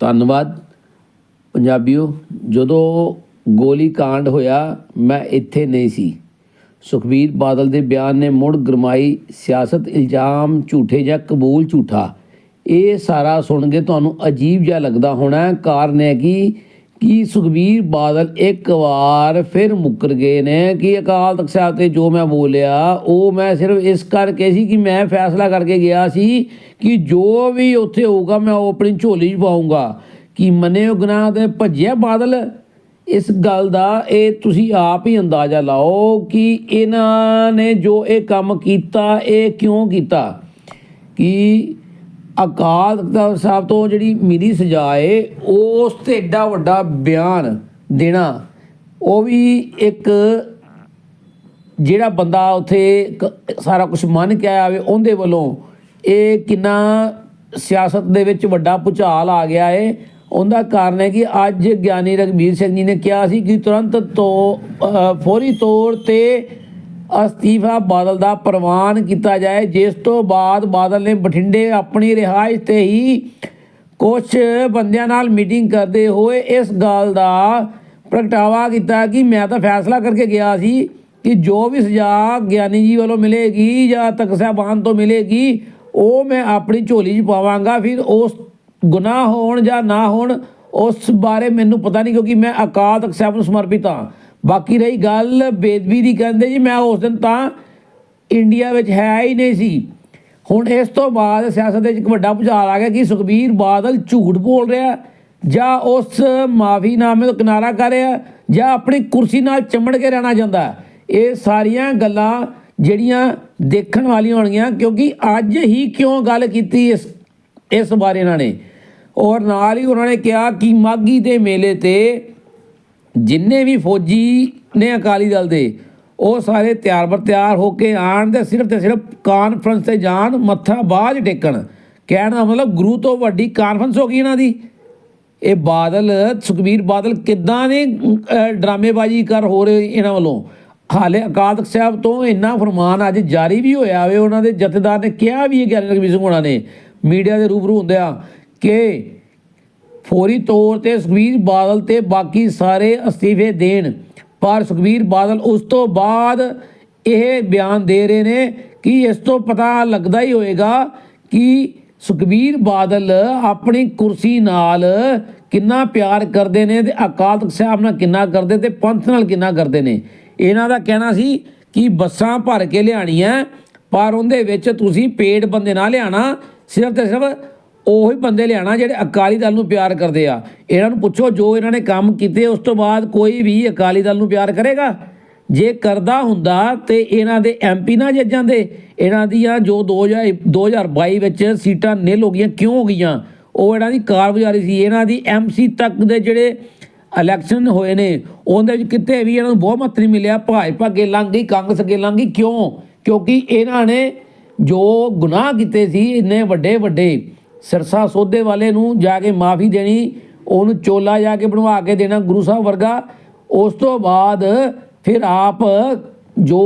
ਧੰਨਵਾਦ। ਪੰਜਾਬੀਓ, ਜਦੋਂ ਗੋਲੀ ਕਾਂਡ ਹੋਇਆ, ਮੈਂ ਇੱਥੇ ਨਹੀਂ ਸੀ। ਸੁਖਬੀਰ ਬਾਦਲ ਦੇ ਬਿਆਨ ਨੇ ਮੁੜ ਗਰਮਾਈ, ਸਿਆਸਤ ਇਲਜ਼ਾਮ, ਝੂਠੇ ਜਾਂ ਕਬੂਲ ਝੂਠਾ। ਇਹ ਸਾਰਾ ਸੁਣ ਕੇ ਤੁਹਾਨੂੰ ਅਜੀਬ ਜਿਹਾ ਲੱਗਦਾ ਹੋਣਾ। ਕਾਰਨ ਹੈ ਕਿ ਕਿ ਸੁਖਬੀਰ ਬਾਦਲ ਇੱਕ ਵਾਰ ਫਿਰ ਮੁੱਕਰ ਗਏ ਨੇ? ਕਿ ਅਕਾਲ ਤਖਤ ਸਾਹਿਬ ਤੇ ਜੋ ਮੈਂ ਬੋਲਿਆ, ਉਹ ਮੈਂ ਸਿਰਫ ਇਸ ਕਰਕੇ ਸੀ ਕਿ ਮੈਂ ਫੈਸਲਾ ਕਰਕੇ ਗਿਆ ਸੀ ਕਿ ਜੋ ਵੀ ਉੱਥੇ ਹੋਊਗਾ ਮੈਂ ਉਹ ਆਪਣੀ ਝੋਲੀ 'ਚ ਪਾਊਂਗਾ। ਕਿ ਮੰਨਿਓ ਗੁਨਾਹ ਤੇ ਭੱਜਿਆ ਬਾਦਲ? ਇਸ ਗੱਲ ਦਾ ਇਹ ਤੁਸੀਂ ਆਪ ਹੀ ਅੰਦਾਜ਼ਾ ਲਾਓ ਕਿ ਇਹਨਾਂ ਨੇ ਜੋ ਇਹ ਕੰਮ ਕੀਤਾ, ਇਹ ਕਿਉਂ ਕੀਤਾ? ਕਿ ਅਕਾਲ ਤਖਤ ਸਾਹਿਬ ਤੋਂ ਜਿਹੜੀ ਮਿਲੀ ਸਜ਼ਾ ਏ ਉਸ ਤੇ ਐਡਾ ਵੱਡਾ ਬਿਆਨ ਦੇਣਾ, ਉਹ ਵੀ ਇੱਕ ਜਿਹੜਾ ਬੰਦਾ ਉਥੇ ਸਾਰਾ ਕੁਝ ਮੰਨ ਕੇ ਆਇਆ ਹੋਵੇ, ਉਹਦੇ ਵੱਲੋਂ ਇਹ ਕਿੰਨਾ ਸਿਆਸਤ ਦੇ ਵਿੱਚ ਵੱਡਾ ਭੁਚਾਲ ਆ ਗਿਆ ਏ। ਉਹਦਾ ਕਾਰਨ ਹੈ ਕਿ ਅੱਜ ਗਿਆਨੀ ਰਗਵੀਰ ਸਿੰਘ ਜੀ ਨੇ ਕਿਹਾ ਸੀ ਕਿ ਤੁਰੰਤ ਤੋਂ ਫੌਰੀ ਤੌਰ ਤੇ ਅਸਤੀਫਾ ਬਾਦਲ ਦਾ ਪ੍ਰਵਾਨ ਕੀਤਾ ਜਾਏ। ਜਿਸ ਤੋਂ ਬਾਅਦ ਬਾਦਲ ਨੇ ਬਠਿੰਡੇ ਆਪਣੀ ਰਿਹਾਇਸ਼ ਤੇ ਹੀ ਕੁਝ ਬੰਦਿਆਂ ਨਾਲ ਮੀਟਿੰਗ ਕਰਦੇ ਹੋਏ ਇਸ ਗੱਲ ਦਾ ਪ੍ਰਗਟਾਵਾ ਕੀਤਾ ਕਿ ਮੈਂ ਤਾਂ ਫੈਸਲਾ ਕਰਕੇ ਗਿਆ ਸੀ ਕਿ ਜੋ ਵੀ ਸਜ਼ਾ ਗਿਆਨੀ ਜੀ ਵੱਲੋਂ ਮਿਲੇਗੀ ਜਾਂ ਤਖਤ ਸਾਹਿਬਾਨ ਤੋਂ ਮਿਲੇਗੀ, ਉਹ ਮੈਂ ਆਪਣੀ ਝੋਲੀ 'ਚ ਪਾਵਾਂਗਾ। ਫਿਰ ਉਸ ਗੁਨਾਹ ਹੋਣ ਜਾਂ ਨਾ ਹੋਣ, ਉਸ ਬਾਰੇ ਮੈਨੂੰ ਪਤਾ ਨਹੀਂ ਕਿਉਂਕਿ ਮੈਂ ਅਕਾਲ ਤਖਤ ਸਾਹਿਬ ਨੂੰ ਸਮਰਪਿਤ ਹਾਂ। ਬਾਕੀ ਰਹੀ ਗੱਲ ਬੇਦਬੀ ਦੀ ਕਹਿੰਦੇ ਜੀ, ਮੈਂ ਉਸ ਦਿਨ ਤਾਂ ਇੰਡੀਆ ਵਿੱਚ ਹੈ ਹੀ ਨਹੀਂ ਸੀ। ਹੁਣ ਇਸ ਤੋਂ ਬਾਅਦ ਸਿਆਸਤ ਦੇ ਵਿੱਚ ਇੱਕ ਵੱਡਾ ਭੁਚਾਲ ਆ ਗਿਆ ਕਿ ਸੁਖਬੀਰ ਬਾਦਲ ਝੂਠ ਬੋਲ ਰਿਹਾ, ਜਾਂ ਉਸ ਮਾਫੀਨਾਮੇ ਤੋਂ ਕਿਨਾਰਾ ਕਰ ਰਿਹਾ, ਜਾਂ ਆਪਣੀ ਕੁਰਸੀ ਨਾਲ ਚੰਬੜ ਕੇ ਰਹਿਣਾ ਚਾਹੁੰਦਾ। ਇਹ ਸਾਰੀਆਂ ਗੱਲਾਂ ਜਿਹੜੀਆਂ ਦੇਖਣ ਵਾਲੀਆਂ ਹੋਣਗੀਆਂ, ਕਿਉਂਕਿ ਅੱਜ ਹੀ ਕਿਉਂ ਗੱਲ ਕੀਤੀ ਇਸ ਇਸ ਬਾਰੇ ਇਹਨਾਂ ਨੇ। ਔਰ ਨਾਲ ਹੀ ਉਹਨਾਂ ਨੇ ਕਿਹਾ ਕਿ ਮਾਗੀ ਦੇ ਮੇਲੇ ਤੇ ਜਿੰਨੇ ਵੀ ਫੌਜੀ ਨੇ ਅਕਾਲੀ ਦਲ ਦੇ, ਉਹ ਸਾਰੇ ਤਿਆਰ ਬਰ ਤਿਆਰ ਹੋ ਕੇ ਆਣ ਤੇ ਸਿਰਫ ਤੇ ਸਿਰਫ ਕਾਨਫਰੰਸ ਤੇ ਜਾਣ, ਮੱਥਾ ਬਾਝ ਟੇਕਣ। ਕਹਿਣ ਦਾ ਮਤਲਬ ਗੁਰੂ ਤੋਂ ਵੱਡੀ ਕਾਨਫਰੰਸ ਹੋ ਗਈ ਇਹਨਾਂ ਦੀ। ਇਹ ਬਾਦਲ, ਸੁਖਬੀਰ ਬਾਦਲ ਕਿੱਦਾਂ ਨੇ ਡਰਾਮੇਬਾਜ਼ੀ ਕਰ ਹੋ ਰਹੇ ਇਹਨਾਂ ਵੱਲੋਂ? ਹਾਲੇ ਅਕਾਲ ਤਖਤ ਸਾਹਿਬ ਤੋਂ ਇੰਨਾ ਫਰਮਾਨ ਅੱਜ ਜਾਰੀ ਵੀ ਹੋਇਆ ਵੇ, ਉਹਨਾਂ ਦੇ ਜਥੇਦਾਰ ਨੇ ਕਿਹਾ ਵੀ ਇਹ ਗਿਆਨੀ ਰਘਬੀਰ ਸਿੰਘ ਹੋਣਾ ਨੇ। ਮੀਡੀਆ ਦੇ ਰੂਬਰੂ ਹੁੰਦਿਆਂ ਕਿ ਫੌਰੀ ਤੌਰ ਤੇ ਸੁਖਬੀਰ ਬਾਦਲ ਤੇ ਬਾਕੀ ਸਾਰੇ ਅਸਤੀਫੇ ਦੇਣ। ਪਰ ਸੁਖਬੀਰ ਬਾਦਲ ਉਸ ਤੋਂ ਬਾਅਦ ਇਹ ਬਿਆਨ ਦੇ ਰਹੇ ਨੇ ਕਿ ਇਸ ਤੋਂ ਪਤਾ ਲੱਗਦਾ ਹੀ ਹੋਏਗਾ ਕਿ ਸੁਖਬੀਰ ਬਾਦਲ ਆਪਣੀ ਕੁਰਸੀ ਨਾਲ ਕਿੰਨਾ ਪਿਆਰ ਕਰਦੇ ਨੇ ਤੇ ਅਕਾਲ ਤਖਤ ਸਾਹਿਬ ਨਾਲ ਕਿੰਨਾ ਕਰਦੇ ਤੇ ਪੰਥ ਨਾਲ ਕਿੰਨਾ ਕਰਦੇ ਨੇ। ਇਹਨਾਂ ਦਾ ਕਹਿਣਾ ਸੀ ਕਿ ਬੱਸਾਂ ਭਰ ਕੇ ਲਿਆਣੀਆਂ ਪਰ ਉਹਦੇ ਵਿੱਚ ਤੁਸੀਂ ਪੇਡ ਬੰਦੇ ਨਾ ਲਿਆਣਾ ਸਿਰਫ ਤੇ ਸਿਰਫ ਉਹੀ ਬੰਦੇ ਲਿਆਣਾ ਜਿਹੜੇ ਅਕਾਲੀ ਦਲ ਨੂੰ ਪਿਆਰ ਕਰਦੇ ਆ। ਇਹਨਾਂ ਨੂੰ ਪੁੱਛੋ, ਜੋ ਇਹਨਾਂ ਨੇ ਕੰਮ ਕੀਤੇ, ਉਸ ਤੋਂ ਬਾਅਦ ਕੋਈ ਵੀ ਅਕਾਲੀ ਦਲ ਨੂੰ ਪਿਆਰ ਕਰੇਗਾ? ਜੇ ਕਰਦਾ ਹੁੰਦਾ ਤੇ ਇਹਨਾਂ ਦੇ ਐਮਪੀ ਨਾ ਜਿੱਤ ਜਾਂਦੇ। ਇਹਨਾਂ ਦੀਆਂ ਜੋ 2000 2022 ਵਿੱਚ ਸੀਟਾਂ ਨਿਲ ਹੋ ਗਈਆਂ, ਕਿਉਂ ਹੋ ਗਈਆਂ? ਉਹ ਇਹਨਾਂ ਦੀ ਕਾਰਗੁਜ਼ਾਰੀ ਸੀ। ਇਹਨਾਂ ਦੀ ਐਮਸੀ ਤੱਕ ਦੇ ਜਿਹੜੇ ਇਲੈਕਸ਼ਨ ਹੋਏ ਨੇ, ਉਹਦੇ ਵਿੱਚ ਕਿਤੇ ਵੀ ਇਹਨਾਂ ਨੂੰ ਬਹੁਮਤ ਨਹੀਂ ਮਿਲਿਆ। ਭਾਜਪਾ ਅੱਗੇ ਲੰਘ ਗਈ, ਕਾਂਗਰਸ ਅੱਗੇ ਲੰਘ ਗਈ। ਕਿਉਂ? ਕਿਉਂਕਿ ਇਹਨਾਂ ਨੇ ਜੋ ਗੁਨਾਹ ਕੀਤੇ ਸੀ, ਇੰਨੇ ਵੱਡੇ ਵੱਡੇ ਸਿਰਸਾ ਸੋਧੇ ਵਾਲੇ ਨੂੰ ਜਾ ਕੇ ਮਾਫੀ ਦੇਣੀ, ਉਹਨੂੰ ਚੋਲਾ ਜਾ ਕੇ ਬਣਵਾ ਕੇ ਦੇਣਾ ਗੁਰੂ ਸਾਹਿਬ ਵਰਗਾ, ਉਸ ਤੋਂ ਬਾਅਦ ਫਿਰ ਆਪ ਜੋ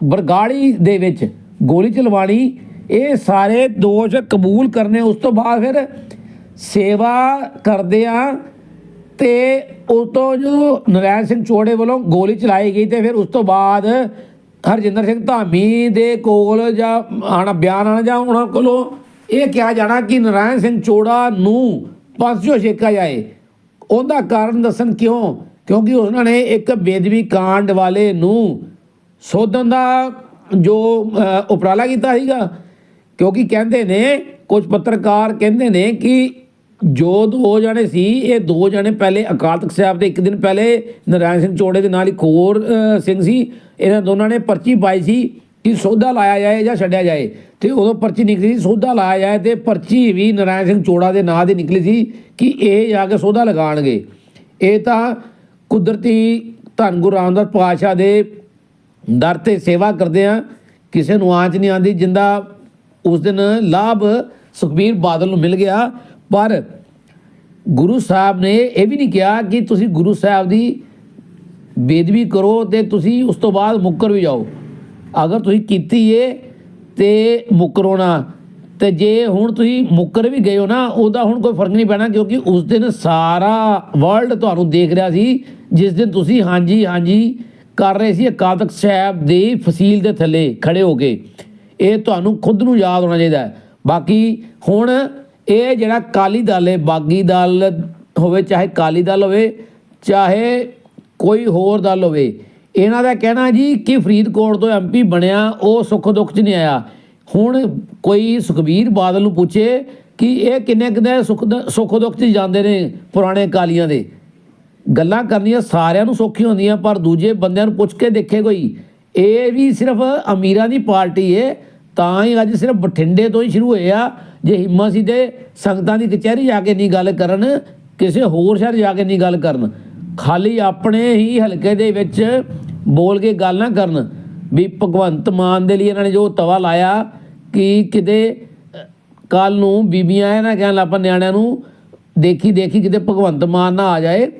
ਬਰਗਾੜੀ ਦੇ ਵਿੱਚ ਗੋਲੀ ਚਲਵਾਣੀ, ਇਹ ਸਾਰੇ ਦੋਸ਼ ਕਬੂਲ ਕਰਨੇ, ਉਸ ਤੋਂ ਬਾਅਦ ਫਿਰ ਸੇਵਾ ਕਰਦੇ ਆ ਤੇ ਉਸ ਤੋਂ ਜੋ ਨਰੈਣ ਸਿੰਘ ਚੋੜੇ ਵੱਲੋਂ ਗੋਲੀ ਚਲਾਈ ਗਈ ਤੇ ਫਿਰ ਉਸ ਤੋਂ ਬਾਅਦ ਹਰਜਿੰਦਰ ਸਿੰਘ ਧਾਮੀ ਦੇ ਕੋਲ ਜਾਂ ਆਣਾ, ਬਿਆਨ ਆਣਾ ਜਾਂ ਉਹਨਾਂ ਕੋਲੋਂ ਇਹ ਕਿਹਾ ਜਾਣਾ ਕਿ ਨਰਾਇਣ ਸਿੰਘ ਚੋੜਾ ਨੂੰ ਪਾਸਿਓ ਛੇਕਾ ਜਾਏ। ਉਹਦਾ ਕਾਰਨ ਦੱਸਣ ਕਿਉਂ? ਕਿਉਂਕਿ ਉਹਨਾਂ ਨੇ ਇੱਕ ਬੇਦਵੀ ਕਾਂਡ ਵਾਲੇ ਨੂੰ ਸੋਧਣ ਦਾ ਜੋ ਉਪਰਾਲਾ ਕੀਤਾ ਸੀਗਾ। ਕਿਉਂਕਿ ਕਹਿੰਦੇ ਨੇ, ਕੁਝ ਪੱਤਰਕਾਰ ਕਹਿੰਦੇ ਨੇ ਕਿ ਜੋ ਦੋ ਜਣੇ ਸੀ, ਇਹ ਦੋ ਜਣੇ ਪਹਿਲੇ ਅਕਾਲ ਤਖਤ ਸਾਹਿਬ ਦੇ, ਇੱਕ ਦਿਨ ਪਹਿਲੇ ਨਰਾਇਣ ਸਿੰਘ ਚੋੜੇ ਦੇ ਨਾਲ ਇੱਕ ਹੋਰ ਸਿੰਘ ਸੀ। ਇਹਨਾਂ ਦੋਨਾਂ ਨੇ ਪਰਚੀ ਪਾਈ ਸੀ। ਕਿ ਸੌਦਾ ਲਾਇਆ ਜਾਏ ਜਾਂ ਛੱਡਿਆ ਜਾਏ। ਤੇ ਉਦੋਂ ਪਰਚੀ ਨਿਕਲੀ ਸੀ ਸੌਦਾ ਲਾਇਆ ਜਾਏ ਤੇ ਪਰਚੀ ਵੀ ਨਰਾਇਣ ਸਿੰਘ ਚੋੜਾ ਦੇ ਨਾਂ ਦੀ ਨਿਕਲੀ ਸੀ ਕਿ ਇਹ ਜਾ ਕੇ ਸੌਦਾ ਲਗਾਣਗੇ ਇਹ ਤਾਂ ਕੁਦਰਤੀ ਧੰਨ ਗੁਰੂ ਰਾਮਦਾਸ ਪਾਤਸ਼ਾਹ ਦੇ ਦਰ ਤੇ ਸੇਵਾ ਕਰਦੇ ਆ। ਕਿਸੇ ਨੂੰ ਆਂਚ ਨਹੀਂ ਆਂਦੀ ਜਿੰਦਾ ਉਸ ਦਿਨ ਲਾਭ ਸੁਖਬੀਰ ਬਾਦਲ ਨੂੰ ਮਿਲ ਗਿਆ। ਪਰ ਗੁਰੂ ਸਾਹਿਬ ਨੇ ਇਹ ਵੀ ਨਹੀਂ ਕਿਹਾ ਕਿ ਤੁਸੀਂ ਗੁਰੂ ਸਾਹਿਬ ਦੀ ਬੇਦਬੀ ਕਰੋ ਤੇ ਤੁਸੀਂ ਉਸ ਤੋਂ ਬਾਅਦ ਮੁੱਕਰ ਵੀ ਜਾਓ। ਅਗਰ ਤੁਸੀਂ ਕੀਤੀ ਏ ਤੇ ਮੁੱਕਰੋ ਤੇ ਜੇ ਹੁਣ ਤੁਸੀਂ ਮੁੱਕਰ ਵੀ ਗਏ ਹੋ ਨਾ, ਉਹਦਾ ਹੁਣ ਕੋਈ ਫ਼ਰਕ ਨਹੀਂ ਪੈਣਾ ਕਿਉਂਕਿ ਉਸ ਦਿਨ ਸਾਰਾ ਵਰਲਡ ਤੁਹਾਨੂੰ ਦੇਖ ਰਿਹਾ ਸੀ, ਜਿਸ ਦਿਨ ਤੁਸੀਂ ਹਾਂਜੀ ਹਾਂਜੀ ਕਰ ਰਹੇ ਸੀ ਅਕਾਲ ਤਖਤ ਸਾਹਿਬ ਦੀ ਫਸੀਲ ਦੇ ਥੱਲੇ ਖੜੇ ਹੋ ਕੇ। ਇਹ ਤੁਹਾਨੂੰ ਖੁਦ ਨੂੰ ਯਾਦ ਹੋਣਾ ਚਾਹੀਦਾ ਹੈ। ਬਾਕੀ ਹੁਣ ਇਹ ਜਿਹੜਾ ਕਾਲੀ ਦਲ ਹੈ, ਬਾਗੀ ਦਲ ਹੋਵੇ, ਚਾਹੇ ਕਾਲੀ ਦਲ ਹੋਵੇ, ਚਾਹੇ ਕੋਈ ਹੋਰ ਦਲ ਹੋਵੇ ਇਹਨਾਂ ਦਾ ਕਹਿਣਾ ਜੀ ਕਿ ਫਰੀਦਕੋਟ ਤੋਂ ਐਮਪੀ ਬਣਿਆ, ਉਹ ਸੁੱਖ ਦੁੱਖ 'ਚ ਨਹੀਂ ਆਇਆ। ਹੁਣ ਕੋਈ ਸੁਖਬੀਰ ਬਾਦਲ ਨੂੰ ਪੁੱਛੇ ਕਿ ਇਹ ਕਿੰਨੇ ਕਿੰਨੇ ਸੁੱਖ ਦ- ਸੁੱਖ ਦੁੱਖ 'ਚ ਜਾਂਦੇ ਨੇ ਪੁਰਾਣੇ ਕਾਲੀਆਂ ਦੇ। ਗੱਲਾਂ ਕਰਨੀਆਂ ਸਾਰਿਆਂ ਨੂੰ ਸੌਖੀ ਹੁੰਦੀਆਂ, ਪਰ ਦੂਜੇ ਬੰਦਿਆਂ ਨੂੰ ਪੁੱਛ ਕੇ ਦੇਖੇ ਕੋਈ। ਇਹ ਵੀ ਸਿਰਫ ਅਮੀਰਾਂ ਦੀ ਪਾਰਟੀ ਏ, ਤਾਂ ਹੀ ਅੱਜ ਸਿਰਫ ਬਠਿੰਡੇ ਤੋਂ ਹੀ ਸ਼ੁਰੂ ਹੋਏ ਆ। ਜੇ ਹਿੰਮਾ ਸੀ ਤੇ ਸੰਗਤਾਂ ਦੀ ਕਚਹਿਰੀ ਜਾ ਕੇ ਨਹੀਂ ਗੱਲ ਕਰਨ, ਕਿਸੇ ਹੋਰ ਸ਼ਹਿਰ ਜਾ ਕੇ ਨਹੀਂ ਗੱਲ ਕਰਨ। ਖਾਲੀ ਆਪਣੇ ਹੀ ਹਲਕੇ ਦੇ ਵਿੱਚ ਬੋਲ ਕੇ ਗੱਲ ਨਾ ਕਰਨ ਵੀ ਭਗਵੰਤ ਮਾਨ ਦੇ ਲਈ ਇਹਨਾਂ ਨੇ ਜੋ ਤਵਾ ਲਾਇਆ ਕਿ ਕਿਤੇ ਕੱਲ ਨੂੰ ਬੀਬੀਆਂ ਇਹ ਨਾ ਕਹਿਣ ਆਪਾਂ ਨਿਆਣਿਆਂ ਨੂੰ, ਦੇਖੀ ਦੇਖੀ ਕਿਤੇ ਭਗਵੰਤ ਮਾਨ ਨਾ ਆ ਜਾਏ।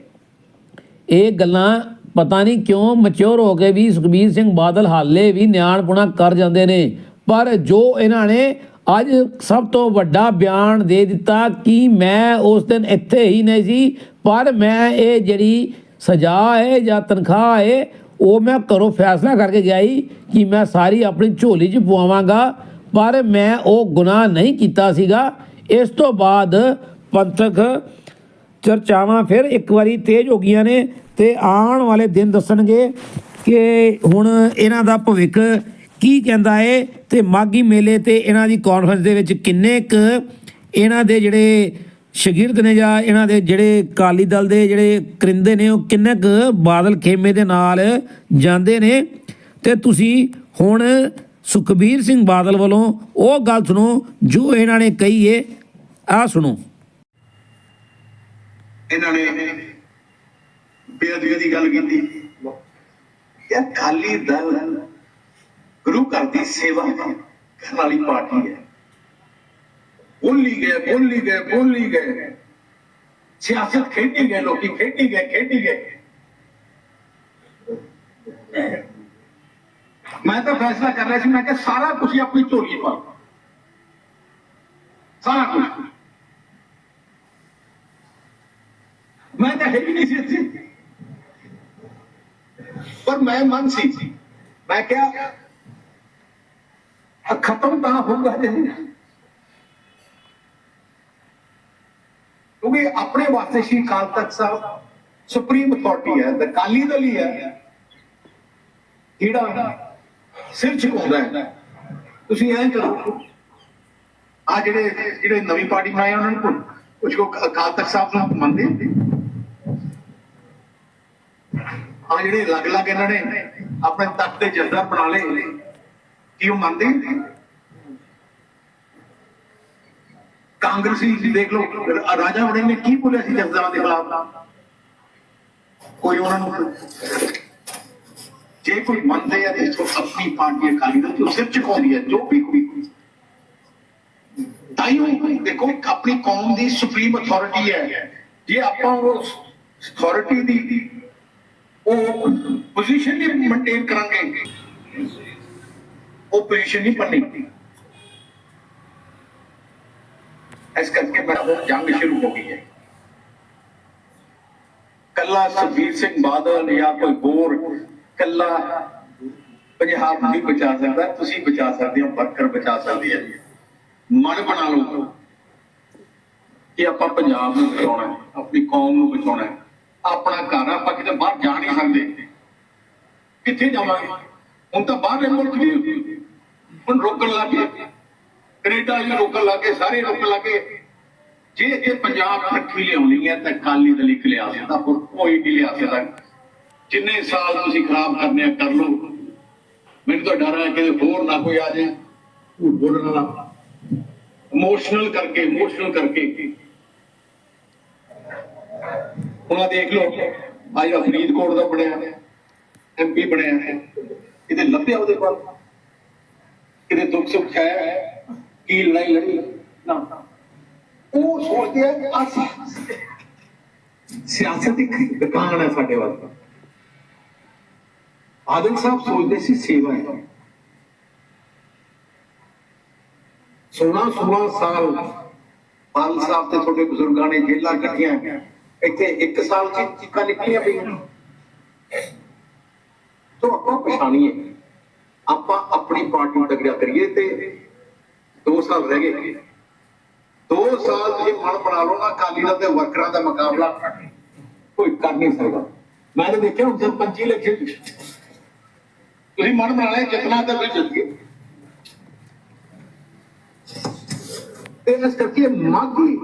ਇਹ ਗੱਲਾਂ ਪਤਾ ਨਹੀਂ ਕਿਉਂ ਮਚਿਓਰ ਹੋ ਕੇ ਵੀ ਸੁਖਬੀਰ ਸਿੰਘ ਬਾਦਲ ਹਾਲੇ ਵੀ ਨਿਆਣਪੁਣਾ ਕਰ ਜਾਂਦੇ ਨੇ। ਪਰ ਜੋ ਇਹਨਾਂ ਨੇ ਅੱਜ ਸਭ ਤੋਂ ਵੱਡਾ ਬਿਆਨ ਦੇ ਦਿੱਤਾ ਕਿ ਮੈਂ ਉਸ ਦਿਨ ਇੱਥੇ ਹੀ ਨਹੀਂ ਸੀ, ਪਰ ਮੈਂ ਇਹ ਜਿਹੜੀ ਸਜ਼ਾ ਹੈ ਜਾਂ ਤਨਖਾਹ ਹੈ, ਉਹ ਮੈਂ ਘਰੋਂ ਫੈਸਲਾ ਕਰਕੇ ਗਿਆ ਸੀ ਕਿ ਮੈਂ ਸਾਰੀ ਆਪਣੀ ਝੋਲੀ 'ਚ ਪਵਾਵਾਂਗਾ। ਪਰ ਮੈਂ ਉਹ ਗੁਨਾਹ ਨਹੀਂ ਕੀਤਾ ਸੀਗਾ। ਇਸ ਤੋਂ ਬਾਅਦ ਪੰਥਕ ਚਰਚਾਵਾਂ ਫਿਰ ਇੱਕ ਵਾਰੀ ਤੇਜ਼ ਹੋ ਗਈਆਂ ਨੇ ਤੇ ਆਉਣ ਵਾਲੇ ਦਿਨ ਦੱਸਣਗੇ ਕਿ ਹੁਣ ਇਹਨਾਂ ਦਾ ਭਵਿੱਖ ਕੀ ਕਹਿੰਦਾ ਏ? ਤੇ ਮਾਗੀ ਮੇਲੇ ਤੇ ਇਹਨਾਂ ਦੀ ਕਾਨਫਰੰਸ ਦੇ ਵਿੱਚ ਕਿੰਨੇ ਕ ਇਹਨਾਂ ਦੇ ਜਿਹੜੇ ਸ਼ਗਿਰਦ ਨੇ ਜਾਂ ਇਹਨਾਂ ਦੇ ਜਿਹੜੇ ਕਾਲੀ ਦਲ ਦੇ ਜਿਹੜੇ ਕਰਿੰਦੇ ਨੇ, ਉਹ ਕਿੰਨੇ ਕ ਬਾਦਲ ਖੇਮੇ ਦੇ ਨਾਲ ਜਾਂਦੇ ਨੇ? ਤੇ ਤੁਸੀਂ ਹੁਣ ਸੁਖਬੀਰ ਸਿੰਘ ਬਾਦਲ ਵੱਲੋਂ ਉਹ ਗੱਲ ਸੁਣੋ, ਜੋ ਇਹਨਾਂ ਨੇ ਕਹੀ ਏ। ਆ ਸੁਣੋ। ਇਹਨਾਂ ਨੇ ਬੇਅਦਬੀ ਦੀ ਗੱਲ ਕੀਤੀ। ਇਹ ਅਕਾਲੀ ਦਲ ਗੁਰੂ ਘਰ ਦੀ ਸੇਵਾ ਕਰਨ ਵਾਲੀ ਪਾਰਟੀ ਹੈ। ਬੋਲੀ ਗਏ ਬੋਲੀ ਗਏ ਬੋਲੀ ਗਏ। ਸਿਆਸਤ ਖੇਡੀ ਗਏ, ਲੋਕੀ ਖੇਡੀ ਗਏ ਖੇਡੀ ਗਏ। ਮੈਂ ਤਾਂ ਫੈਸਲਾ ਕਰ ਰਿਹਾ ਸੀ, ਮੈਂ ਕਿ ਸਾਰਾ ਕੁਝ ਹੀ ਆਪਣੀ ਝੋਲੀ 'ਚ ਪਾ ਸਾਰਾ ਕੁਝ ਮੈਂ ਤਾਂ ਹੈ ਹੀ ਨਹੀਂ ਸੀ ਇੱਥੇ। ਪਰ ਮੈਂ ਮਨ ਸੀ। ਮੈਂ ਕਿਹਾ ਆਹ ਖਤਮ ਤਾਂ ਹੋਊਗਾ ਕਿਉਂਕਿ ਆਪਣੇ ਵਾਸਤੇ ਸ਼੍ਰੀ ਅਕਾਲ ਤਖਤ ਸਾਹਿਬ ਸੁਪਰੀਮ ਅਥਾਰਟੀ ਹੈ, ਤੇ ਕਾਲੀ ਦਲ ਹੀ ਹੈ। ਜਿਹੜਾ ਸਿਰ ਝੁਕਾਉਂਦਾ ਹੈ। ਤੁਸੀਂ ਐਂ ਕਰੋ ਆ ਜਿਹੜੇ ਜਿਹੜੇ ਨਵੀਂ ਪਾਰਟੀ ਬਣਾਈ ਉਹਨਾਂ ਨੂੰ ਪੁੱਛ- ਕੁਛ ਕੋ ਅਕਾਲ ਤਖਤ ਸਾਹਿਬ ਨੂੰ ਮੰਨਦੇ ਆ। ਜਿਹੜੇ ਅਲੱਗ ਅਲੱਗ ਇਹਨਾਂ ਨੇ ਆਪਣੇ ਤਖਤ ਦੇ ਜੱਦਾ ਬਣਾ ਲਏ। ਕੀ ਉਹ ਮੰਨਦੇ? ਕਾਂਗਰਸੀ, ਦੇਖ ਲਓ, ਰਾਜਾ ਵੜੇ ਨੇ ਕੀ ਬੋਲਿਆ ਸੀ ਜੱਦਾਂ ਦੇ ਖਿਲਾਫ? ਕੋਈ ਉਹਨਾਂ ਨੂੰ ਜੇ ਕੋਈ ਮੰਨਦੇ ਆ ਤੇ ਆਪਣੀ ਪਾਰਟੀ ਅਕਾਲੀ ਦਲ ਜੋ ਸਿਰ ਚੁਕਾਉਂਦੀ ਹੈ ਜੋ ਵੀ ਕੋਈ। ਤਾਈਓ ਦੇਖੋ ਆਪਣੀ ਕੌਮ ਦੀ ਸੁਪਰੀਮ ਅਥਾਰਟੀ ਹੈ। ਜੇ ਆਪਾਂ ਉਹ ਅਥਾਰਟੀ ਦੀ ਉਹ ਪੋਜੀਸ਼ਨ ਨਹੀਂ ਮੇਨਟੇਨ ਕਰਾਂਗੇ ਉਹ ਪੋਜੀਸ਼ਨ ਨਹੀਂ ਬਣਨੀ ਇਸ ਕਰਕੇ ਮੈਂ ਜੰਗ ਸ਼ੁਰੂ ਹੋ ਗਈ ਹੈ। ਕੱਲਾ ਸੁਖਬੀਰ ਸਿੰਘ ਬਾਦਲ ਜਾਂ ਕੋਈ ਹੋਰ ਕੱਲਾ ਪੰਜਾਬ ਨਹੀਂ ਬਚਾ ਸਕਦਾ। ਤੁਸੀਂ ਬਚਾ ਸਕਦੇ ਹੋ, ਵਰਕਰ ਬਚਾ ਸਕਦੇ ਆ। ਮਨ ਬਣਾ ਲਓ ਕਿ ਆਪਾਂ ਪੰਜਾਬ ਨੂੰ ਬਚਾਉਣਾ ਹੈ, ਆਪਣੀ ਕੌਮ ਨੂੰ ਬਚਾਉਣਾ ਹੈ। ਆਪਣਾ ਘਰ ਆਪਾਂ ਕਿਤੇ ਬਾਹਰ ਜਾ ਨਹੀਂ ਸਕਦੇ। ਕਿੱਥੇ ਜਾਵਾਂਗੇ? ਹੁਣ ਤਾਂ ਬਾਹਰਲੇ ਮੁਲਕ ਵੀ ਹੁਣ ਰੋਕਣ ਲੱਗੇ ਕੈਨੇਡਾ ਵੀ ਰੋਕਣ ਲੱਗੇ ਸਾਰੇ ਰੋਕਣ ਲੱਗੇ ਜੇ ਇਹ ਪੰਜਾਬ ਰੱਖੀ ਲਿਆਉਣੀ ਹੈ ਤਾਂ ਕਾਲੀ ਦਲੀ ਲਿਆ ਸਕਦਾ, ਹੋਰ ਕੋਈ ਨਹੀਂ ਲਿਆ ਸਕਦਾ। ਜਿੰਨੇ ਸਾਲ ਤੁਸੀਂ ਖਰਾਬ ਕਰਨੇ ਆ, ਕਰ ਲਓ। ਮੈਨੂੰ ਤਾਂ ਡਰ ਹੈ ਕਿ ਹੋਰ ਨਾ ਕੋਈ ਆ ਜਾਏ। ਝੂਠ ਬੋਲਣ ਵਾਲਾ। ਇਮੋਸ਼ਨਲ ਕਰਕੇ ਇਮੋਸ਼ਨਲ ਕਰਕੇ। ਉਹਨਾਂ ਦੇਖ ਲਓ ਅੱਜ ਦਾ ਫਰੀਦਕੋਟ ਦਾ ਬਣਿਆ ਐਮਪੀ ਬਣਿਆ ਹੈ ਕਿਤੇ ਲੱਭਿਆ ਉਹਦੇ ਕੋਲ ਕਿਤੇ ਦੁੱਖ ਸੁੱਖ ਹੈ? ਕੀ ਲੜਾਈ ਲੜੀ? ਨਾ। ਉਹ ਸੋਚਦੇ ਆ ਕਿ ਅਸੀਂ ਸਿਆਸਤ ਇੱਕ ਦੁਕਾਨ ਹੈ ਸਾਡੇ ਵਾਸਤੇ ਆਦਮ ਸਾਹਿਬ ਸੋਚਦੇ ਸੀ ਸੇਵਾ ਹੈ। 16 16 ਸਾਲ ਬਾਲ ਸਾਹਿਬ ਤੇ ਤੁਹਾਡੇ ਬਜ਼ੁਰਗਾਂ ਨੇ ਜੇਲਾਂ ਕੱਟੀਆਂ। ਇੱਥੇ ਇੱਕ ਸਾਲ ਚ ਚੀਕਾਂ ਨਿਕਲੀਆਂ ਪਈਆਂ। ਤੋਂ ਆਪਾਂ ਪਛਾਣੀਏ। ਆਪਾਂ ਆਪਣੀ ਪਾਰਟੀ ਨੂੰ ਤਗੜਿਆ ਕਰੀਏ ਤੇ 2 ਸਾਲ ਰਹਿ ਗਏ। 2 ਸਾਲ ਤੁਸੀਂ ਮਨ ਬਣਾ ਲਓ ਨਾ, ਅਕਾਲੀ ਦਲ ਦੇ ਵਰਕਰਾਂ ਦਾ ਮੁਕਾਬਲਾ ਕੋਈ ਕਰ ਨਹੀਂ ਸਕਦਾ। ਮੈਂ ਤਾਂ ਦੇਖਿਆ ਹੁਣ ਸਰਪੰਚੀ ਇਲੈਕਸ਼ਨ ਤੁਸੀਂ ਮਨ ਬਣਾ ਲਿਆ ਜਿੱਤਣਾ ਤਾਂ ਵੀ ਜਿੱਤ ਗਏ ਤੇ ਇਸ ਕਰਕੇ ਮਾਗੀ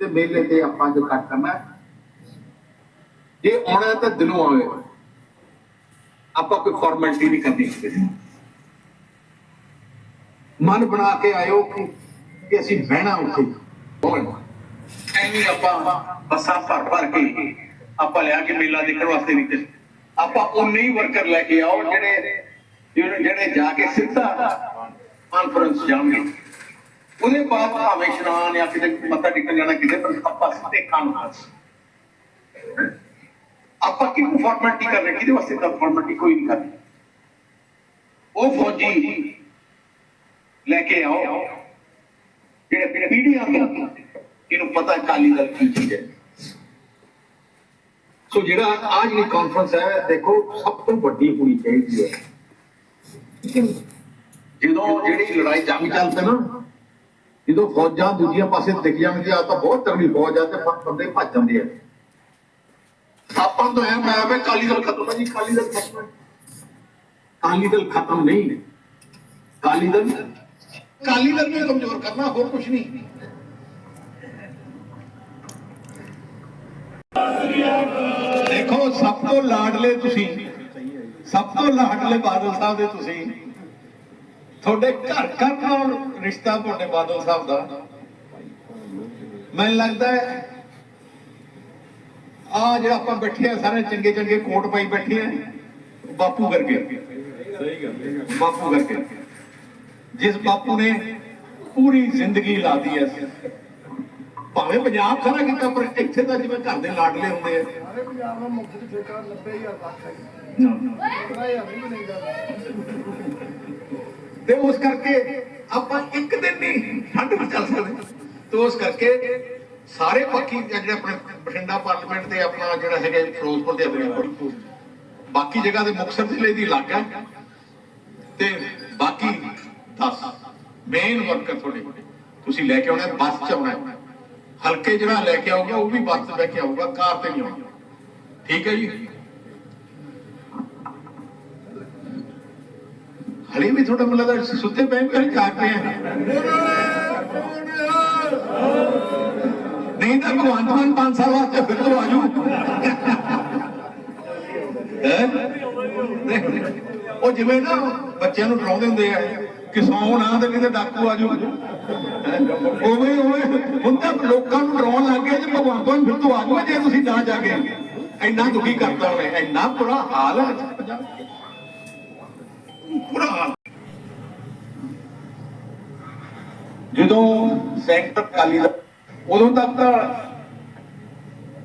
ਦੇ ਮੇਲੇ ਤੇ ਆਪਾਂ ਜੋ ਕੱਟ ਕਰਨਾ ਜੇ ਆਉਣਾ ਤਾਂ ਦਿਲੋਂ ਆਵੇ। ਆਪਾਂ ਕੋਈ ਫਾਰਮੈਲਿਟੀ ਨਹੀਂ ਕਰਨੀ ਕਿਸੇ ਦੀ। ਮਨ ਬਣਾ ਕੇ ਆਇਓ ਕਿ ਅਸੀਂ ਬਹਿਣਾ ਉੱਥੇ ਐਵੇਂ ਆਪਾਂ ਬੱਸਾਂ ਭਰ ਭਰ ਕੇ ਆਪਾਂ ਲਿਆ ਕੇ ਮੇਲਾ ਦੇਖਣ ਵਾਸਤੇ ਨਿਕਲ ਆਪਾਂ ਉਨੇ ਹੀ ਵਰਕਰ ਲੈ ਕੇ ਆਓ ਜਿਹੜੇ ਜਿਹੜੇ ਜਾ ਕੇ ਸਿੱਧਾ ਕਾਨਫਰੰਸ ਜਾਣਗੇ। ਉਹਦੇ ਬਾਅਦ ਭਾਵੇਂ ਇਸ਼ਨਾਨ ਜਾਂ ਕਿਤੇ ਮੱਥਾ ਟੇਕਣ ਜਾਣਾ, ਕਿਤੇ ਪਰ ਆਪਾਂ ਸਿੱਧੇ ਕਾਨਫਰੰਸ ਆਪਾਂ ਕਿਹਨੂੰ ਫਾਰਮੈਲਿਟੀ ਕਰ ਰਹੇ ਕਿਹਦੇ ਵਾਸਤੇ ਤਾਂ ਫਾਰਮੈਲਿਟੀ ਕੋਈ ਨਹੀਂ ਕਰਨੀ। ਉਹ ਫੌਜੀ ਲੈ ਕੇ ਆਓ। ਜਿਹੜੇ ਪੀੜ੍ਹੀਆਂ ਤੋਂ ਇਹਨੂੰ ਪਤਾ ਕਾਲੀ ਦਲ ਕੀ ਚੀਜ਼ ਹੈ। ਸੋ ਜਿਹੜਾ ਆਜ ਦੀ ਕਾਨਫਰੰਸ ਹੈ, ਦੇਖੋ, ਸਭ ਤੋਂ ਵੱਡੀ ਹੋਣੀ ਚਾਹੀਦੀ ਹੈ। ਜਦੋਂ ਜਿਹੜੀ ਲੜਾਈ ਜੰਗ ਚੱਲਦਾ ਨਾ, ਜਦੋਂ ਫੌਜਾਂ ਦੂਜੀਆਂ ਪਾਸੇ ਦਿਖ ਜਾਂਦੀਆਂ ਤਾਂ ਬਹੁਤ ਤਗੜੀ ਫੌਜ ਆ ਤੇ ਬੰਦੇ ਭੱਜ ਜਾਂਦੇ ਆ। ਆਪਾਂ ਨੂੰ ਤਾਂ ਮੈਂ ਵੀ ਕਾਲੀ ਦਲ ਖਤਮ ਹੈ ਜੀ ਕਾਲੀ ਦਲ ਖਤਮ ਹੈ। ਕਾਲੀ ਦਲ ਖਤਮ ਨਹੀਂ ਕਾਲੀ ਦਲ ਕਾਲੀ ਦਲ ਨੂੰ ਕਮਜ਼ੋਰ ਕਰਨਾ ਹੋਰ ਕੁਝ ਨਹੀਂ। ਦੇਖੋ ਸਭ ਤੋਂ ਲਾਡਲੇ ਤੁਸੀਂ ਸਭ ਤੋਂ ਲਾਡਲੇ ਬਾਦਲ ਸਾਹਿਬ ਦੇ ਤੁਸੀਂ। ਤੁਹਾਡੇ ਘਰ ਘਰ ਨਾਲ ਰਿਸ਼ਤਾ ਤੁਹਾਡੇ ਬਾਦਲ ਸਾਹਿਬ ਦਾ? ਮੈਨੂੰ ਲੱਗਦਾ ਹੈ ਆ ਜਿਹੜਾ ਆਪਾਂ ਬੈਠੇ ਆ ਸਾਰੇ ਚੰਗੇ ਚੰਗੇ ਕੋਟ ਪਾਈ ਬੈਠੇ ਆ ਬਾਪੂ ਕਰਕੇ ਸਹੀ ਗੱਲ ਬਾਪੂ ਕਰਕੇ ਜਿਸ ਬਾਪੂ ਨੇ ਪੂਰੀ ਜ਼ਿੰਦਗੀ ਲਾਦੀ ਐ ਭਾਵੇਂ ਪੰਜਾਬ ਸਾਰਾ ਕੀਤਾ ਪਰ ਇੱਥੇ ਤਾਂ ਜਿਵੇਂ ਘਰ ਦੇ ਲਾਡਲੇ ਹੁੰਦੇ ਆ। ਸਾਰੇ ਪੰਜਾਬ ਦਾ ਮੁੱਖ ਦੀ ਠੇਕਾ 90000 ਲੱਖ ਹੈ। ਕਿਰਾਇਆ ਹਜ਼ਾਰ ਵੀ ਨਹੀਂ ਜਾਂਦਾ ਤੇ ਉਸ ਕਰਕੇ ਆਪਾਂ ਇੱਕ ਦਿਨ ਨਹੀਂ ਠੰਡ ਵਿੱਚ ਚੱਲ ਸਕਦੇ। ਤੇ ਉਸ ਕਰਕੇ ਸਾਰੇ ਪੱਖੀ ਜਿਹੜੇ ਆਪਣੇ ਬਠਿੰਡਾ ਪਾਰਲੀਮੈਂਟ ਤੇ ਆਪਣਾ ਜਿਹੜਾ ਹੈਗਾ ਫਿਰੋਜ਼ਪੁਰ ਦੇ ਆਪਣੇ ਬਾਕੀ ਜਗ੍ਹਾ ਦੇ ਮੁਕਤਸਰ ਜ਼ਿਲ੍ਹੇ ਦੀ ਹੈ। ਤੇ ਬਾਕੀ 10 ਮੇਨ ਵਰਕਰ ਤੁਹਾਡੇ ਤੁਸੀਂ ਲੈ ਕੇ ਆਉਣਾ ਬੱਸ ਚ ਆਉਣਾ ਹਲਕੇ ਜਿਹੜਾ ਲੈ ਕੇ ਆਊਗਾ, ਉਹ ਵੀ ਬੱਸ ਚ ਲੈ ਕੇ ਆਊਗਾ, ਕਾਰ ਤੇ ਨਹੀਂ ਆਉਣਾ। ਠੀਕ ਹੈ ਜੀ? ਹਲੇ ਵੀ ਤੁਹਾਡਾ ਮਤਲਬ ਲੱਗਦਾ ਸੁੱਤੇ ਪਏ ਕਿ ਜਾਗ ਆ ਨਹੀਂ ਤਾਂ ਭਗਵੰਤ ਮਾਨ 5 ਸਾਲ ਵਾਸਤੇ ਫਿਰ ਤੋਂ ਆਜੂ ਹੈਂ? ਉਹ ਜਿਵੇਂ ਨਾ ਬੱਚਿਆਂ ਨੂੰ ਡਰਾਉਂਦੇ ਹੁੰਦੇ ਆ ਕਿ ਸੌਂ ਨਾ ਤੇ ਨਹੀਂ ਤੇ ਡਾਕੂ ਆਜੂ। ਉਵੇਂ ਉਵੇਂ ਹੁਣ ਤਾਂ ਲੋਕਾਂ ਨੂੰ ਡਰਾਉਣ ਲੱਗ ਗਏ ਜੇ ਭਗਵੰਤ ਮਾਨ ਫਿਰ ਤੋਂ ਆਜੂ ਜੇ ਤੁਸੀਂ ਨਾ ਜਾਗੇ ਇੰਨਾ ਦੁਖੀ ਕਰਦਾ ਉਹਨੇ ਇੰਨਾ ਬੁਰਾ ਹਾਲ ਹੈ। ਬੁਰਾ ਹਾਲ। ਜਦੋਂ ਸੈਕਟਰ ਕਾਲੀ ਦਾ ਉਦੋਂ ਤੱਕ ਤਾਂ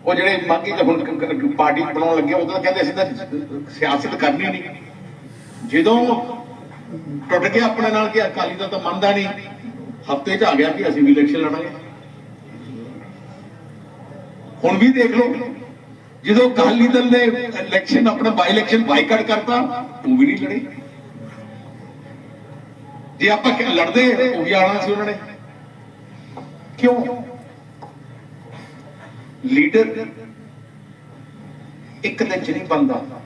ਉਹ ਜਿਹੜੇ ਮੰਗੀ ਤੇ ਹੁਣ ਪਾਰਟੀ ਬਣਾਉਣ ਲੱਗੇ, ਉਦੋਂ ਕਹਿੰਦੇ ਅਸੀਂ ਤਾਂ ਸਿਆਸਤ ਕਰਨੀ ਨਹੀਂ। ਜਦੋਂ ਟੁੱਟ ਗਿਆ ਆਪਣੇ ਨਾਲ ਕਿ ਅਕਾਲੀ ਦਲ ਤਾਂ ਮੰਨਦਾ ਨਹੀਂ? ਹਫ਼ਤੇ 'ਚ ਆ ਗਿਆ ਕਿ ਅਸੀਂ ਵੀ ਇਲੈਕਸ਼ਨ ਲੜਾਂਗੇ। ਹੁਣ ਵੀ ਦੇਖ ਲਓ, ਜਦੋਂ ਅਕਾਲੀ ਦਲ ਨੇ ਇਲੈਕਸ਼ਨ ਆਪਣਾ ਬਾਈ ਇਲੈਕਸ਼ਨ ਬਾਈਕਾਟ ਕਰਤਾ, ਉਹ ਵੀ ਨਹੀਂ ਲੜੇ। ਜੇ ਆਪਾਂ ਲੜਦੇ, ਉਹ ਵੀ ਆਉਣਾ ਸੀ ਉਹਨਾਂ ਨੇ। ਕਿਉਂ? ਲੀਡਰ ਇੱਕ ਦਿਨ ਚ ਨਹੀਂ ਬਣਦਾ।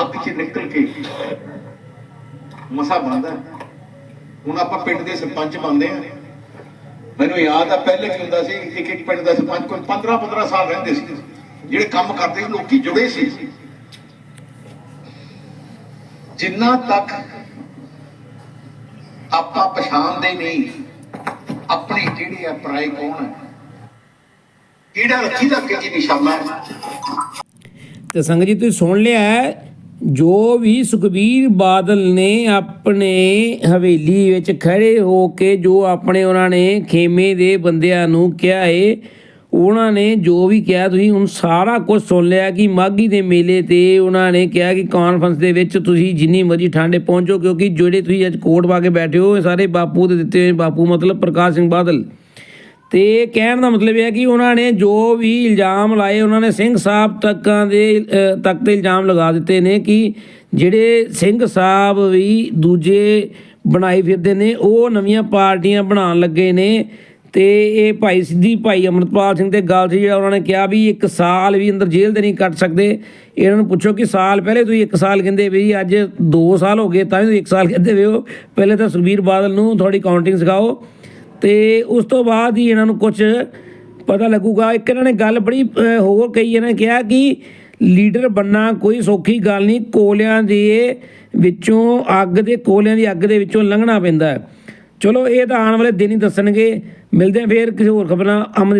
ਅੱਗ ਚ ਨਿਕਲ ਕੇ ਮਸਾ ਬਣਦਾ। ਹੁਣ ਆਪਾਂ ਪਿੰਡ ਦੇ ਸਰਪੰਚ ਬਣਦੇ ਆ ਮੈਨੂੰ ਯਾਦ ਆ, ਪਹਿਲੇ ਕੀ ਹੁੰਦਾ ਸੀ, ਇੱਕ ਇੱਕ ਪਿੰਡ ਦਾ ਸਰਪੰਚ ਕੋਈ 15 15 ਸਾਲ ਰਹਿੰਦੇ ਸੀ, ਜਿਹੜੇ ਕੰਮ ਕਰਦੇ ਸੀ, ਲੋਕੀ ਜੁੜੇ ਸੀ। ਜਿੰਨਾ ਤੱਕ ਆਪਾਂ ਪਛਾਣਦੇ ਨਹੀਂ, ਆਪਣੀ ਜਿਹੜੀ ਹੈ ਪਰਾਈ ਕੌਣ ਹੈ? ਕਿਹੜਾ ਰੱਖੀ ਦਾ ਕਿ ਨਿਸ਼ਾਨਾ ਤੇ ਸੰਗਤ ਜੀ, ਤੁਸੀਂ ਸੁਣ ਲਿਆ ਜੋ ਵੀ ਸੁਖਬੀਰ ਬਾਦਲ ਨੇ ਆਪਣੇ ਹਵੇਲੀ ਵਿੱਚ ਖੜੇ ਹੋ ਕੇ ਜੋ ਆਪਣੇ ਉਹਨਾਂ ਨੇ ਖੇਮੇ ਦੇ ਬੰਦਿਆਂ ਨੂੰ ਕਿਹਾ ਏ, ਉਹਨਾਂ ਨੇ ਜੋ ਵੀ ਕਿਹਾ, ਤੁਸੀਂ ਹੁਣ ਸਾਰਾ ਕੁਝ ਸੁਣ ਲਿਆ ਕਿ ਮਾਗੀ ਦੇ ਮੇਲੇ ਤੇ ਉਹਨਾਂ ਨੇ ਕਿਹਾ ਕਿ ਕਾਨਫਰੰਸ ਦੇ ਵਿੱਚ ਤੁਸੀਂ ਜਿੰਨੀ ਮਰਜ਼ੀ ਠੰਡੇ ਪਹੁੰਚੋ, ਕਿਉਂਕਿ ਜਿਹੜੇ ਤੁਸੀਂ ਅੱਜ ਕੋਟ ਪਾ ਕੇ ਬੈਠੇ ਹੋ, ਇਹ ਸਾਰੇ ਬਾਪੂ ਦੇ ਦਿੱਤੇ ਹੋਏ ਬਾਪੂ ਮਤਲਬ ਪ੍ਰਕਾਸ਼ ਸਿੰਘ ਬਾਦਲ। ਤੇ ਕਹਿਣ ਦਾ ਮਤਲਬ ਇਹ ਹੈ ਕਿ ਉਹਨਾਂ ਨੇ ਜੋ ਵੀ ਇਲਜ਼ਾਮ ਲਾਏ, ਉਹਨਾਂ ਨੇ ਸਿੰਘ ਸਾਹਿਬ ਤੱਕਾਂ ਦੇ ਤੱਕ ਤੇ ਇਲਜ਼ਾਮ ਲਗਾ ਦਿੱਤੇ ਨੇ ਕਿ ਜਿਹੜੇ ਸਿੰਘ ਸਾਹਿਬ ਵੀ ਦੂਜੇ ਬਣਾਈ ਫਿਰਦੇ ਨੇ, ਉਹ ਨਵੀਆਂ ਪਾਰਟੀਆਂ ਬਣਾਉਣ ਲੱਗੇ ਨੇ ਤੇ ਇਹ ਭਾਈ ਸਿੱਧੀ ਭਾਈ ਅਮਰਪਾਲ ਸਿੰਘ ਦੇ ਗੱਲ ਸੀ, ਜਿਹੜਾ ਉਹਨਾਂ ਨੇ ਕਿਹਾ ਵੀ ਇੱਕ ਸਾਲ ਵੀ ਅੰਦਰ ਜੇਲ੍ਹ ਦੇ ਨਹੀਂ ਕੱਟ ਸਕਦੇ। ਇਹਨਾਂ ਨੂੰ ਪੁੱਛੋ ਕਿ ਸਾਲ ਪਹਿਲੇ ਤੁਸੀਂ ਇੱਕ ਸਾਲ ਕਹਿੰਦੇ ਵੀ, ਅੱਜ 2 ਸਾਲ ਹੋ ਗਏ, ਤਾਂ ਵੀ ਤੁਸੀਂ ਇੱਕ ਸਾਲ ਕਹਿੰਦੇ ਵੇ ਹੋ। ਪਹਿਲੇ ਤਾਂ ਸੁਖਬੀਰ ਬਾਦਲ ਨੂੰ ਥੋੜੀ ਕਾਊਂਟਿੰਗ ਸਿਖਾਓ। ਤੇ ਉਸ ਤੋਂ ਬਾਅਦ ਹੀ ਇਹਨਾਂ ਨੂੰ ਕੁਝ ਪਤਾ ਲੱਗੂਗਾ। ਇੱਕ ਇਹਨਾਂ ਨੇ ਗੱਲ ਬੜੀ ਹੋਰ ਕਹੀ, ਇਹਨਾਂ ਨੇ ਕਿਹਾ ਕਿ ਲੀਡਰ ਬੰਨਾ ਕੋਈ ਸੌਖੀ ਗੱਲ ਨਹੀਂ, ਕੋਲਿਆਂ ਦੇ ਵਿੱਚੋਂ ਅੱਗ ਦੇ, ਕੋਲਿਆਂ ਦੀ ਅੱਗ ਦੇ ਵਿੱਚੋਂ ਲੰਘਣਾ ਪੈਂਦਾ ਹੈ। ਚਲੋ, ਇਹ ਤਾਂ ਆਉਣ ਵਾਲੇ ਦਿਨ ਹੀ ਦੱਸਣਗੇ। ਮਿਲਦੇ ਆ ਫੇਰ ਕਿਸੇ ਹੋਰ ਖਬਰਾਂ। ਅਮਨ